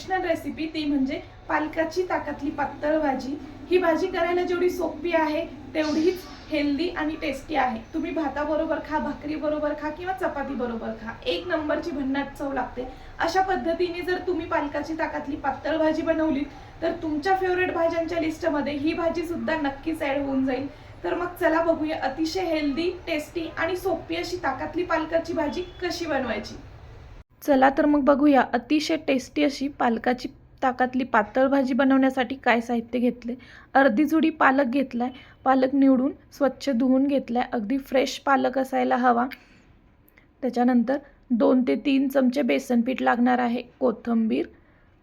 Traditional recipe ती म्हणजे पालकाची ताकातली पातळ भाजी. ही भाजी करायला जेवढी सोपी आहे तेवढीच हेल्दी आणि टेस्टी आहे. तुम्ही भाताबरोबर खा भाकरी बरोबर खा किंवा चपाती बरोबर खा. एक नंबरची भन्नाट चव लागते. अशा पद्धतीने जर तुम्ही पालकाची ताकातली पातळ भाजी बनवली तर तुमच्या फेवरेट भाज्यांच्या लिस्टमध्ये ही भाजी सुद्धा नक्कीच ऍड होऊन जाईल. तर मग चला बघूया अतिशय हेल्दी टेस्टी आणि सोपी अशी ताकातली पालकाची भाजी कशी बनवायची. चला तर मग बघूया अतिशय टेस्टी अशी पालकाची ताकातली पातळ भाजी बनवण्यासाठी काय साहित्य घेतले अर्धी जुडी पालक घेतलाय पालक निवडून स्वच्छ धुवून घेतलाय. अगदी फ्रेश पालक असायला हवा. त्याच्यानंतर दोन ते तीन चमचे बेसन पीठ लागणार आहे. कोथिंबीर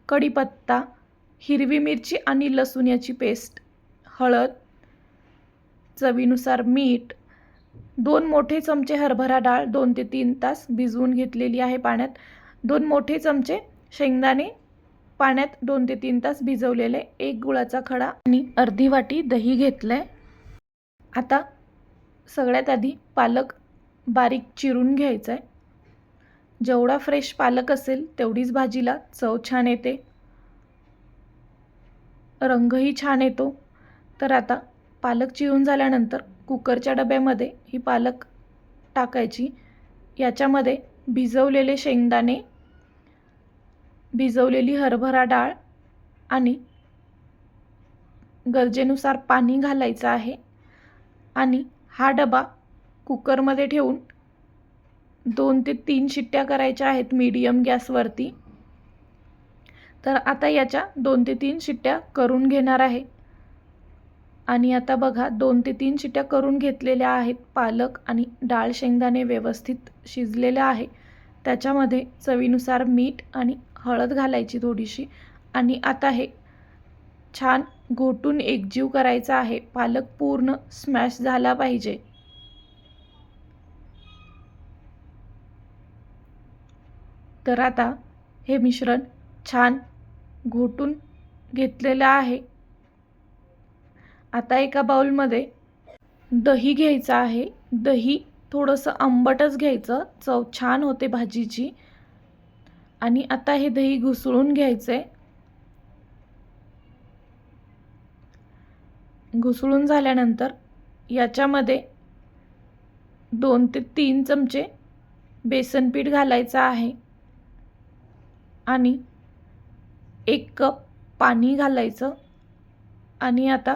कढीपत्ता हिरवी मिरची आणि लसूण याची पेस्ट हळद चवीनुसार मीठ दोन मोठे चमचे हरभरा डाळ दोन ते तीन तास भिजवून घेतलेली आहे पाण्यात. दोन मोठे चमचे शेंगदाणे पाण्यात दोन ते तीन तास भिजवलेले. एक गुळाचा खडा आणि अर्धी वाटी दही घेतलंय. आता सगळ्यात आधी पालक बारीक चिरून घ्यायचा आहे जेवढा फ्रेश पालक असेल तेवढीच भाजीला चव छान येते. रंगही छान येतो. तर आता पालक चिरून झाल्यानंतर कुकरच्या डब्यामध्ये ही पालक टाकायची. याच्यामध्ये भिजवलेले शेंगदाणे भिजवलेली हरभरा डाळ आणि गरजेनुसार पाणी घालायचं आहे. आणि हा डबा कुकरमध्ये ठेवून दोन ते तीन शिट्ट्या करायच्या आहेत मीडियम गॅसवरती. तर आता याच्या दोन ते तीन शिट्ट्या करून घेणार आहे. आणि आता बघा दोन ते तीन शिट्या करून घेतलेल्या आहेत. पालक आणि डाळ शेंगदाणे व्यवस्थित शिजलेलं आहे. त्याच्यामध्ये चवीनुसार मीठ आणि हळद घालायची थोडीशी. आणि आता हे छान घोटून एकजीव करायचा आहे. पालक पूर्ण स्मॅश झाला पाहिजे. तर आता हे मिश्रण छान घोटून घेतलेलं आहे. आता एका बाउलमध्ये दही घ्यायचं आहे. दही थोडंसं आंबटच घ्यायचं. चव छान होते भाजीची. आणि आता हे दही घुसळून घ्यायचं आहे घुसळून झाल्यानंतर याच्यामध्ये दोन ते तीन चमचे बेसन पीठ घालायचं आहे. आणि एक कप पाणी घालायचं. आणि आता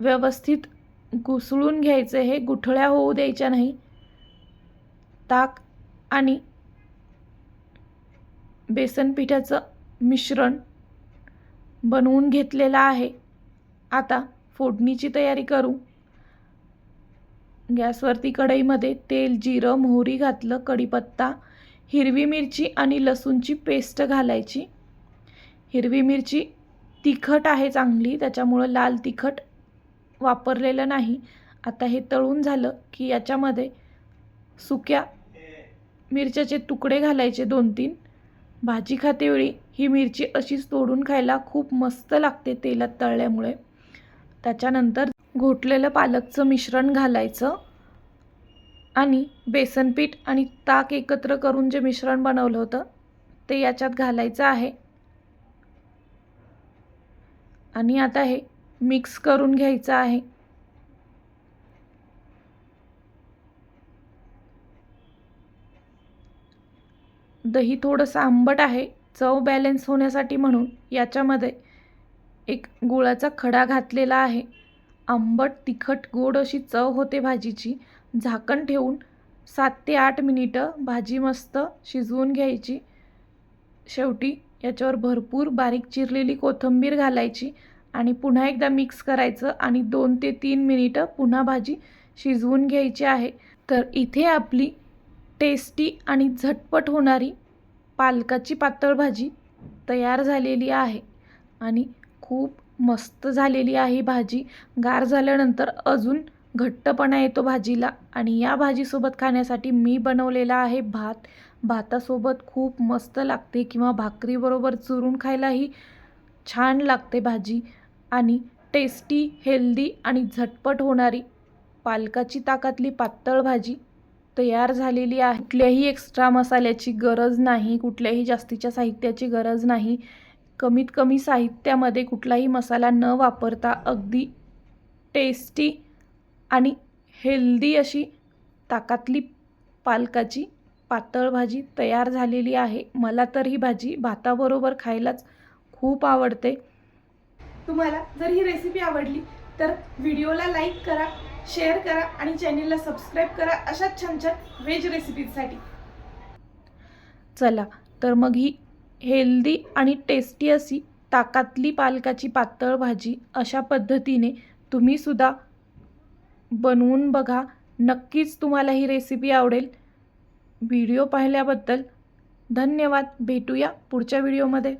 व्यवस्थित घुसळून घ्यायचे हे गुठळ्या होऊ द्यायच्या नाही. ताक आणि बेसन पिठाचं मिश्रण बनवून घेतलेलं आहे. आता फोडणीची तयारी करू. गॅसवरती कढईमध्ये तेल जिरं मोहरी घातलं कढीपत्ता हिरवी मिरची आणि लसूणची पेस्ट घालायची. हिरवी मिरची तिखट आहे चांगली त्याच्यामुळं लाल तिखट वापरलेलं नाही. आता हे तळून झालं की याच्यामध्ये सुक्या मिरच्याचे तुकडे घालायचे दोन तीन भाजी खातेवेळी ही मिरची अशीच तोडून खायला खूप मस्त लागते तेलात तळल्यामुळे. त्याच्यानंतर घोटलेलं पालकचं मिश्रण घालायचं आणि बेसनपीठ आणि ताक एकत्र करून जे मिश्रण बनवलं होतं ते याच्यात घालायचं आहे. आणि आता हे मिक्स करून घ्यायचं आहे. दही थोडंसं आंबट आहे चव बॅलन्स होण्यासाठी म्हणून याच्यामध्ये एक गुळाचा खडा घातलेला आहे. आंबट तिखट गोड अशी चव होते भाजीची. झाकण ठेवून सात ते आठ मिनिटं भाजी मस्त शिजवून घ्यायची. शेवटी याच्यावर भरपूर बारीक चिरलेली कोथिंबीर घालायची. आणि पुन्हा एकदा मिक्स करायचं आणि दोन ते तीन मिनिटं पुन्हा भाजी शिजवून घ्यायची आहे. तर इथे आपली टेस्टी आणि झटपट होणारी पालकाची पातळ भाजी तयार झालेली आहे. आणि खूप मस्त झालेली आहे ही भाजी. गार झाल्यानंतर अजून घट्टपणा येतो भाजीला. आणि या भाजीसोबत खाण्यासाठी मी बनवलेला आहे भात. भातासोबत खूप मस्त लागते किंवा भाकरीबरोबर चुरून खायलाही छान लागते भाजी आणि टेस्टी हेल्दी आणि झटपट होणारी पालकाची ताकातली पातळ भाजी तयार झालेली आहे. कुठल्याही एक्स्ट्रा मसाल्याची गरज नाही कुठल्याही जास्तीच्या साहित्याची गरज नाही. कमीत कमी साहित्यामध्ये कुठलाही मसाला न वापरता अगदी टेस्टी आणि हेल्दी अशी ताकातली पालकाची पातळ भाजी तयार झालेली आहे. मला तर ही भाजी भाताबरोबर खायलाच खूप आवडते. तुम्हाला जर ही रेसिपी आवडली तर व्हिडिओला लाईक करा शेअर करा आणि चॅनेलला सबस्क्राईब करा अशाच छान छान व्हेज रेसिपीजसाठी चला तर मग ही हेल्दी आणि टेस्टी अशी ताकातली पालकाची पातळ भाजी अशा पद्धतीने तुम्हीसुद्धा बनवून बघा. नक्कीच तुम्हाला ही रेसिपी आवडेल. व्हिडिओ पाहिल्याबद्दल धन्यवाद. भेटूया पुढच्या व्हिडिओमध्ये